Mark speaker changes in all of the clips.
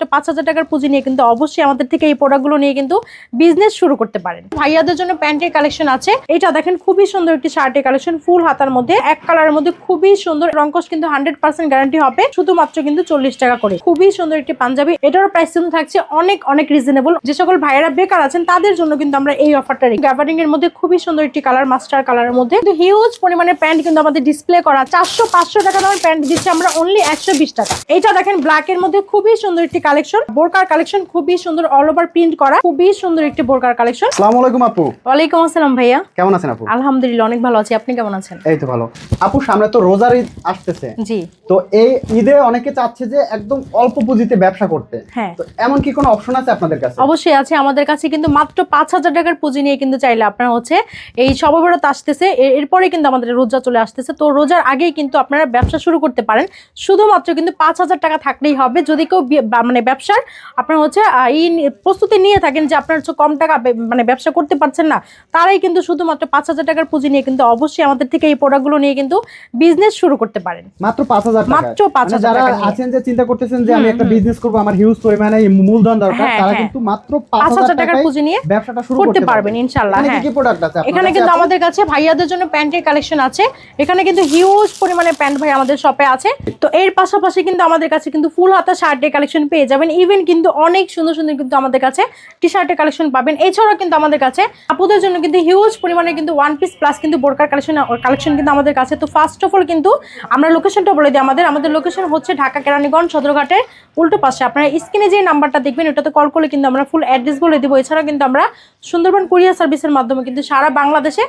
Speaker 1: শুধুমাত্র পাঁচ হাজার টাকার পুঁজি নিয়ে কিন্তু অবশ্যই আমাদের থেকে এই প্রোডাক্টগুলো নিয়ে কিন্তু বিজনেস শুরু করতে পারেন। ভাইয়াদের জন্য প্যান্টের কালেকশন আছে। এটা দেখেন খুবই সুন্দর একটি শার্টের কালেকশন ফুল হাতার মধ্যে। এক কালারের মধ্যে খুবই সুন্দর। রঙ্কশ কিন্তু হান্ড্রেড পার্সেন্ট গ্যারান্টি হবে। শুধুমাত্র কিন্তু চল্লিশ টাকা করে। খুবই সুন্দর একটি পাঞ্জাবি। এটারও প্রাইস কিন্তু থাকছে অনেক অনেক রিজনেবল যে সকল ভাইয়েরা বেকার আছেন, তাদের জন্য কিন্তু আমরা এই অফারটা গ্যাভারিং এর মধ্যে খুবই সুন্দর একটি কালার মাস্টার কালারের মধ্যে। কিন্তু হিউজ পরিমাণে প্যান্ট কিন্তু আমাদের ডিসপ্লে করা চারশো, পাঁচশো টাকা দামের প্যান্ট দিচ্ছি আমরা অনলি একশো বিশ টাকা। এটা দেখেন ব্ল্যাক এর মধ্যে খুবই সুন্দর একটি কালেকশন বোরকার কালেকশন খুবই সুন্দর অল ওভার প্রিন্ট করা খুবই সুন্দর একটি বোরকার কালেকশন
Speaker 2: আসসালামু আলাইকুম আপু।
Speaker 1: ওয়ালাইকুম আসসালাম ভাইয়া।
Speaker 2: কেমন আছেন আপু?
Speaker 1: আলহামদুলিল্লাহ অনেক ভালো আছি। আপনি কেমন আছেন?
Speaker 2: এই তো ভালো। আপু সামনে তো রোজার ঈদ আসতেছে।
Speaker 1: জি।
Speaker 2: তো এই ঈদে অনেকে চাচ্ছে যে একদম অল্প পুঁজিতে ব্যবসা করতে।
Speaker 1: হ্যাঁ।
Speaker 2: তো এমন কি কোনো অপশন আছে আপনাদের কাছে?
Speaker 1: অবশ্যই আছে। আমাদের কাছে কিন্তু মাত্র পাঁচ হাজার টাকার পুঁজি নিয়ে কিন্তু চাইলে আপনারা হচ্ছে এই সববরত আসতেছে। এরপরে কিন্তু আমাদের রোজা চলে আসতেছে। তো রোজার আগেই কিন্তু আপনারা ব্যবসা শুরু করতে পারেন। শুধুমাত্র কিন্তু পাঁচ হাজার টাকা থাকলেই হবে। যদি কেউ বা- মানে ব্যবসার আপনার হচ্ছে এই প্রস্তুতি নিয়ে থাকেন যে আপনার হচ্ছে কম টাকা মানে ব্যবসা করতে পারছেন না তারাই কিন্তু শুধুমাত্র পাঁচ হাজার টাকার পুঁজি নিয়ে কিন্তু অবশ্যই আমাদের থেকে এই প্রোডাক্টগুলো নিয়ে কিন্তু বিজনেস শুরু করতে পারেন।
Speaker 2: মাত্র পাঁচ হাজার
Speaker 1: মাত্র 5,000
Speaker 2: যারা
Speaker 1: টাকা
Speaker 2: আছেন যে চিন্তা করতেছেন যে আমি একটা বিজনেস করব আমার হিউজ পরিমাণে মূলধন দরকার
Speaker 1: হ্যাঁ,
Speaker 2: তারা
Speaker 1: হ্যাঁ।
Speaker 2: কিন্তু মাত্র
Speaker 1: পাঁচ
Speaker 2: পাঁচ
Speaker 1: হাজার টাকার পুঁজি নিয়ে
Speaker 2: ব্যবসাটা শুরু
Speaker 1: করতে পারবেন। ইনশাল্লাহ
Speaker 2: এখানে কি
Speaker 1: হ্যাঁ।
Speaker 2: কি প্রোডাক্ট আছে
Speaker 1: এখানে কিন্তু আমাদের কাছে ভাইয়াদের জন্য প্যান্টের কালেকশন আছে। এখানে কিন্তু হিউজ পরিমাণে প্যান্ট ভাই আমাদের শপে আছে। তো এর পাশাপাশি কিন্তু আমাদের কাছে কিন্তু ফুল হাতা শার্টের কালেকশন পেয়ে যাবেন। ইভেন কিন্তু অনেক সুন্দর সুন্দর কিন্তু আমাদের কাছে টি শার্টের কালেকশন পাবেন। এছাড়াও কিন্তু আমাদের কাছে আপুদের জন্য কিন্তু হিউজ পরিমাণে কিন্তু ওয়ান পিস প্লাস কিন্তু বোরকার কালেকশন কালেকশন কিন্তু আমাদের কাছে। তো ফার্স্ট অফ অল কিন্তু আমরা লোকেশনটা বলে দিই আমাদের। আমাদের লোকেশন হচ্ছে ঢাকা কেরানীগঞ্জ সদরঘাটের উল্টো পাশে। আপনারা স্ক্রিনে যে নাম্বারটা দেখবেন, ওটাতে কল করলে কিন্তু আমরা ফুল অ্যাড্রেস বলে দেবো। এছাড়াও কিন্তু আমরা সুন্দরবন কুরিয়ার সার্ভিসের মাধ্যমে কিন্তু সারা বাংলাদেশে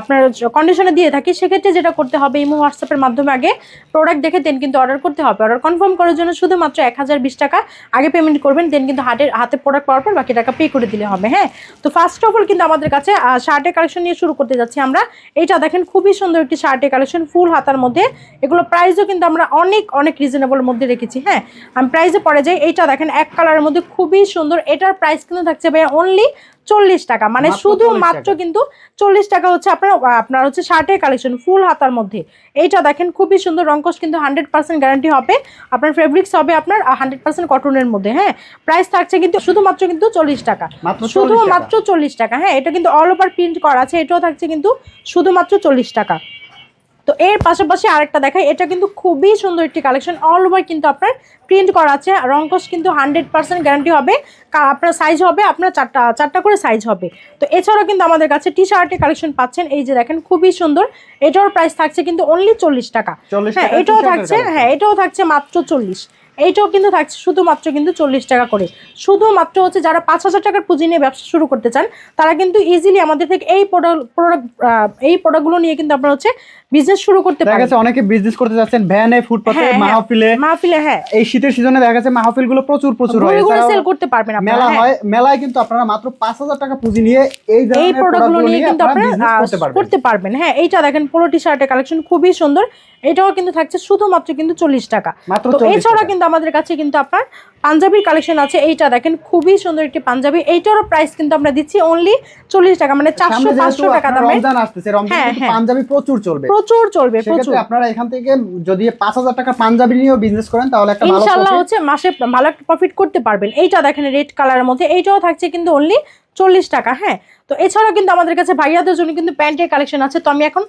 Speaker 1: আপনার কন্ডিশনে দিয়ে থাকি। সেক্ষেত্রে যেটা করতে হবে, ইমো হোয়াটসঅ্যাপের মাধ্যমে আগে প্রোডাক্ট দেখে দেন কিন্তু অর্ডার করতে হবে। অর্ডার কনফার্ম করার জন্য শুধুমাত্র এক হাজার বিশ টাকা আগে পেমেন্ট করবেন দেন কিন্তু হাটের, হাতে প্রোডাক্ট পাওয়ার পর বাকি টাকা পে করে দিলে হবে হ্যাঁ? তো ফার্স্ট অফ অল কিন্তু আমাদের কাছে শার্টের কালেকশন নিয়ে শুরু করতে যাচ্ছি আমরা। এইটা দেখেন খুবই সুন্দর একটি শার্টের কালেকশন ফুল হাতার মধ্যে। এগুলো প্রাইসও কিন্তু আমরা অনেক অনেক রিজনেবল মধ্যে রেখেছি হ্যাঁ? আমি প্রাইসে পরে যাই এইটা দেখেন এক কালারের মধ্যে খুবই সুন্দর। এটার প্রাইস কিন্তু থাকছে ভাই অনলি চল্লিশ টাকা। মানে শুধু মাত্র কিন্তু চল্লিশ টাকা হচ্ছে আপনার আপনার হচ্ছে শার্টের কালেকশন ফুল হাতার মধ্যে। এইটা দেখেন খুবই সুন্দর রঙ্কশ কিন্তু হান্ড্রেড পার্সেন্ট গ্যারান্টি হবে। আপনার ফেব্রিক্স হবে আপনার হান্ড্রেড পার্সেন্ট কটনের মধ্যে হ্যাঁ? প্রাইস থাকছে কিন্তু শুধুমাত্র কিন্তু চল্লিশ টাকা।
Speaker 2: মাত্র 40
Speaker 1: শুধু
Speaker 2: টাকা।
Speaker 1: মাত্র চল্লিশ টাকা হ্যাঁ? এটা কিন্তু অল ওভার প্রিন্ট করা আছে এটাও থাকছে কিন্তু শুধুমাত্র চল্লিশ টাকা। তো এর পাশাপাশি আরেকটা দেখাই এটা কিন্তু খুবই সুন্দর একটি কালেকশন অল ওভার কিন্তু আপনার প্রিন্ট করা আছে। রঙ্কশ কিন্তু হান্ড্রেড পার্সেন্ট গ্যারান্টি হবে। আপনার সাইজ হবে আপনার চারটা চারটা করে সাইজ হবে। তো এছাড়াও কিন্তু আমাদের কাছে টি শার্টের কালেকশন পাচ্ছেন। এই যে দেখেন খুবই সুন্দর। এটার প্রাইস থাকছে কিন্তু অনলি চল্লিশ টাকা। হ্যাঁ এটাও থাকছে হ্যাঁ এটাও থাকছে মাত্র চল্লিশ। এইটাও কিন্তু থাকছে শুধুমাত্র কিন্তু চল্লিশ টাকা করে। শুধুমাত্র হচ্ছে যারা পাঁচ হাজার টাকার পুঁজি নিয়ে ব্যবসা শুরু করতে চান তারা কিন্তু ইজিলি আমাদের থেকে এই প্রোডাক্ট প্রোডাক্ট এই প্রোডাক্টগুলো নিয়ে কিন্তু আপনারা হচ্ছে বিজনেস শুরু করতে পারেন।
Speaker 2: গেছে অনেকে বিজনেস করতে যাচ্ছেন ভ্যানে ফুটপাতে
Speaker 1: হ্যাঁ,
Speaker 2: মাহফিলে।
Speaker 1: মাহফিলে হ্যাঁ।
Speaker 2: এই শীতের সিজনে দেখা গেছে মাহফিলগুলো প্রচুর প্রচুর হয়।
Speaker 1: ঘুরে সেল করতে পারবেন আপনারা
Speaker 2: মেলা
Speaker 1: হ্যাঁ।
Speaker 2: হয় মেলায় কিন্তু আপনারা মাত্র পাঁচ হাজার টাকা পুঁজি নিয়ে এই
Speaker 1: এই
Speaker 2: ধরনের
Speaker 1: প্রোডাক্টগুলো নিয়ে কিন্তু
Speaker 2: আপনারা করতে পারবেন।
Speaker 1: হ্যাঁ। এইটা দেখেন পোলো টি শার্টের কালেকশন খুবই সুন্দর। এটাও কিন্তু থাকছে শুধুমাত্র কিন্তু চল্লিশ টাকা।
Speaker 2: মাত্র
Speaker 1: তো
Speaker 2: 40
Speaker 1: এছাড়া
Speaker 2: টাকা।
Speaker 1: কিন্তু আমাদের কাছে কিন্তু আপনার পাঞ্জাবির কালেকশন আছে। এইটা দেখেন খুবই সুন্দর একটি পাঞ্জাবি। এইটারও প্রাইস কিন্তু আমরা দিচ্ছি অনলি চল্লিশ টাকা মানে চারশো পাঁচশো টাকা দামে। হ্যাঁ, হ্যাঁ।
Speaker 2: পাঞ্জাবি প্রচুর চলবে।
Speaker 1: প্রচুর চলবে প্রচুর।
Speaker 2: আপনারা এখান থেকে যদি পাঁচ হাজার টাকা পাঞ্জাবি নিয়েও বিজনেস করেন তাহলে একটা
Speaker 1: ইনশাল্লাহ হচ্ছে মাসে ভালো একটা প্রফিট করতে পারবেন। এইটা দেখেন রেড কালারের মধ্যে। এইটাও থাকছে কিন্তু অনলি চল্লিশ টাকা হ্যাঁ। তো এছাড়াও কিন্তু আমাদের কাছে ভাইয়াদের জন্য কিন্তু প্যান্টের কালেকশন আছে। তো আমি এখন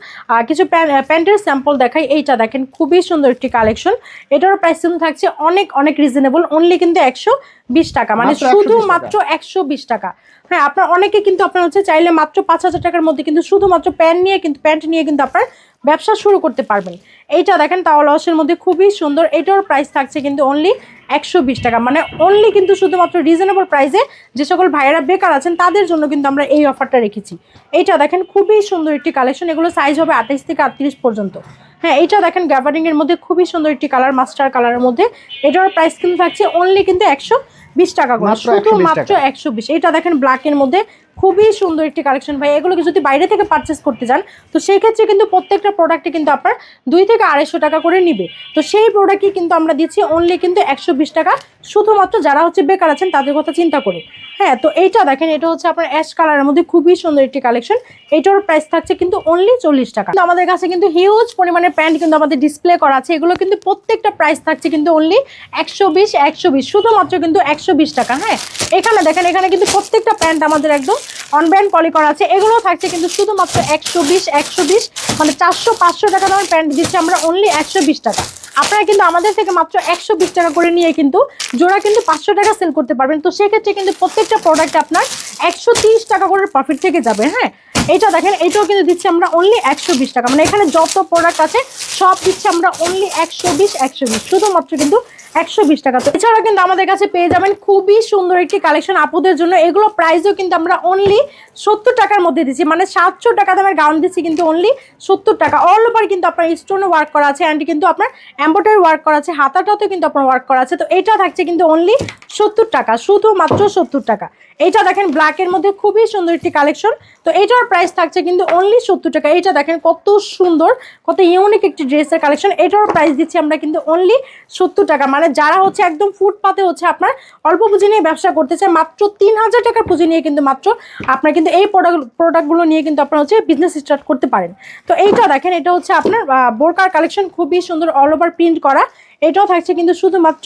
Speaker 1: কিছু প্যান্টের স্যাম্পল দেখাই। এইটা দেখেন খুবই সুন্দর একটি কালেকশন। এটারও প্রাইস কিন্তু থাকছে অনেক অনেক রিজনেবল অনলি কিন্তু একশো বিশ টাকা। মানে
Speaker 2: মাত্র 120
Speaker 1: শুধু মাত্র একশো বিশ টাকা। হ্যাঁ আপনার অনেকে কিন্তু আপনার হচ্ছে চাইলে মাত্র পাঁচ হাজার টাকার মধ্যে কিন্তু শুধুমাত্র প্যান্ট নিয়ে কিন্তু প্যান্ট নিয়ে কিন্তু আপনার ব্যবসা শুরু করতে পারবেন। এইটা দেখেন তাও লসের মধ্যে খুবই সুন্দর। এটার প্রাইস থাকছে কিন্তু অনলি একশো বিশ টাকা। মানে অনলি কিন্তু শুধুমাত্র রিজনেবল প্রাইসে যে সকল ভাইয়েরা বেকার আছেন তাদের জন্য কিন্তু আমরা এই অফারটা রেখেছি। এইটা দেখেন খুবই সুন্দর একটি কালেকশন এগুলো সাইজ হবে আঠাইশ থেকে আটত্রিশ পর্যন্ত। হ্যাঁ এইটা দেখেন গ্যাভারিংয়ের মধ্যে খুবই সুন্দর একটি কালার মাস্টার কালারের মধ্যে। এটার প্রাইস কিন্তু থাকছে অনলি কিন্তু একশো বিশ টাকা করে।
Speaker 2: মাত্র 120
Speaker 1: শুধুমাত্র
Speaker 2: টাকা।
Speaker 1: একশো বিশ। এটা দেখেন ব্ল্যাকের মধ্যে খুবই সুন্দর একটি কালেকশন ভাই, এগুলোকে যদি বাইরে থেকে পারচেস করতে যান, তো সেই ক্ষেত্রে কিন্তু প্রত্যেকটা প্রোডাক্টে কিন্তু আপনার দুই থেকে আড়াইশো টাকা করে নিবে। তো সেই প্রোডাক্টই কিন্তু আমরা দিচ্ছি অনলি কিন্তু একশো বিশ টাকা। শুধুমাত্র যারা হচ্ছে বেকার আছেন, তাদের কথা চিন্তা করে। হ্যাঁ তো এইটা দেখেন, এটা হচ্ছে আপনার অ্যাশ কালারের মধ্যে খুবই সুন্দর একটি কালেকশন এটার প্রাইস থাকছে কিন্তু অনলি চল্লিশ টাকা। আমাদের কাছে কিন্তু হিউজ পরিমাণে প্যান্ট কিন্তু আমাদের ডিসপ্লে করা আছে। এগুলো কিন্তু প্রত্যেকটা প্রাইস থাকছে কিন্তু অনলি একশো বিশ একশো বিশ। শুধুমাত্র কিন্তু একশো বিশ টাকা হ্যাঁ। এখানে দেখেন, এখানে কিন্তু প্রত্যেকটা প্যান্ট আমাদের একদম অনব্যান্ড পলি করা আছে এগুলো থাকছে কিন্তু শুধুমাত্র একশো বিশ একশো বিশ মানে চারশো, পাঁচশো টাকা দামের প্যান্ট দিচ্ছি আমরা অনলি একশো বিশ টাকা। আপনারা কিন্তু আমাদের থেকে মাত্র একশো বিশ টাকা করে নিয়ে কিন্তু জোড়া কিন্তু পাঁচশো টাকা সেল করতে পারবেন। তো সেক্ষেত্রে কিন্তু প্রত্যেকটা প্রোডাক্ট আপনার একশো টাকা করে প্রফিট থেকে যাবে হ্যাঁ? এটা দেখেন এটাও কিন্তু দিচ্ছি আমরা অনলি একশো বিশ টাকা। মানে এখানে যত প্রোডাক্ট আছে, সব দিচ্ছি আমরা অনলি একশো বিশ একশো বিশ। শুধুমাত্র কিন্তু একশো বিশ টাকা। তো এছাড়াও কিন্তু আমাদের কাছে পেয়ে যাবেন খুবই সুন্দর একটি কালেকশন আপুদের জন্য। এগুলো প্রাইসও কিন্তু আমরা অনলি সত্তর টাকার মধ্যে দিচ্ছি। মানে সাতশো টাকা দামের গাউন দিচ্ছি কিন্তু অনলি সত্তর টাকা। অল ওভার কিন্তু আপনার স্টোনে ওয়ার্ক করা আছে অ্যান্ড কিন্তু আপনার এম্ব্রয়ডারি ওয়ার্ক করা আছে, হাতাটাতেও কিন্তু আপনার ওয়ার্ক করা আছে। তো এটা থাকছে কিন্তু অনলি সত্তর টাকা, শুধুমাত্র সত্তর টাকা। এইটা দেখেন ব্ল্যাকের মধ্যে খুবই সুন্দর একটি কালেকশন। তো এইটার প্রাইস থাকছে কিন্তু অনলি সত্তর টাকা। এইটা দেখেন কত সুন্দর, কত ইউনিক একটি ড্রেসের কালেকশন। এটার প্রাইস দিচ্ছি আমরা কিন্তু অনলি সত্তর টাকা। মানে যারা হচ্ছে একদম ফুটপাতে হচ্ছে আপনার অল্প পুঁজি নিয়ে ব্যবসা করতে চায়, মাত্র তিন হাজার টাকার পুঁজি নিয়ে কিন্তু মাত্র আপনার কিন্তু এই প্রোডাক্ট প্রোডাক্টগুলো নিয়ে কিন্তু আপনার হচ্ছে বিজনেস স্টার্ট করতে পারেন। তো এইটা দেখেন, এটা হচ্ছে আপনার বোরকার কালেকশন খুবই সুন্দর অল ওভার প্রিন্ট করা। এটাও থাকছে কিন্তু শুধুমাত্র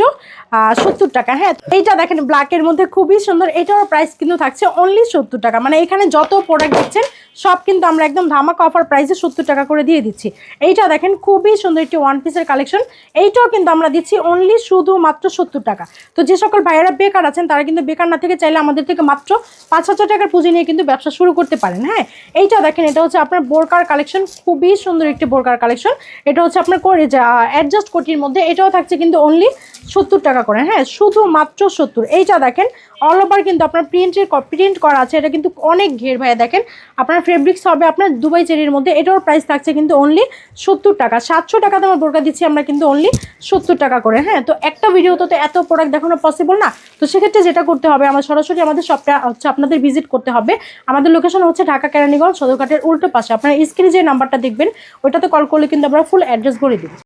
Speaker 1: সত্তর টাকা। হ্যাঁ এইটা দেখেন ব্ল্যাকের মধ্যে খুবই সুন্দর। এটারও প্রাইস কিন্তু থাকছে অনলি সত্তর টাকা। মানে এখানে যত প্রোডাক্ট দেখছেন, সব কিন্তু আমরা একদম ধামাকা অফার প্রাইসে সত্তর টাকা করে দিয়ে দিচ্ছি। এইটা দেখেন, খুবই সুন্দর একটি ওয়ান পিসের কালেকশন এইটাও কিন্তু আমরা দিচ্ছি অনলি শুধুমাত্র সত্তর টাকা। তো যে সকল ভাইয়েরা বেকার আছেন, তারা কিন্তু বেকার না থেকে চাইলে আমাদের থেকে মাত্র পাঁচ হাজার টাকার পুঁজি নিয়ে কিন্তু ব্যবসা শুরু করতে পারেন। হ্যাঁ এইটা দেখেন, এটা হচ্ছে আপনার বোরকার কালেকশন খুবই সুন্দর একটি বোরকার কালেকশন এটা হচ্ছে আপনার করে অ্যাডজাস্ট কোটির মধ্যে। এটাও থাকছে কিন্তু অনলি সত্তর টাকা করে। হ্যাঁ শুধুমাত্র সত্তর। এইটা দেখেন অল ওভার কিন্তু আপনার প্রিন্টের প্রিন্ট করা আছে, এটা কিন্তু অনেক ঘের ভাইয়া। দেখেন, আপনার ফেব্রিক্স হবে আপনার দুবাই চেরির মধ্যে এটার প্রাইস থাকছে কিন্তু অনলি সত্তর টাকা। সাতশো টাকা দামের বোরকা দিচ্ছি, আমরা কিন্তু অনলি সত্তর টাকা করে। হ্যাঁ তো একটা ভিডিওতে তো এত প্রোডাক্ট দেখানো পসিবল না। তো সেক্ষেত্রে যেটা করতে হবে, আমার সরাসরি আমাদের শপটা হচ্ছে আপনাদের ভিজিট করতে হবে। আমাদের লোকেশন হচ্ছে ঢাকা কেরানীগঞ্জ, সদরঘাটের উল্টো পাশে। আপনার স্ক্রিনে যে নাম্বারটা দেখবেন, ওইটাতে কল করলে কিন্তু আমরা ফুল অ্যাড্রেস বলে দিব।